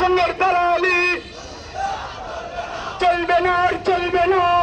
সঙ্গে দালালি। চলবে না আর চলবে না।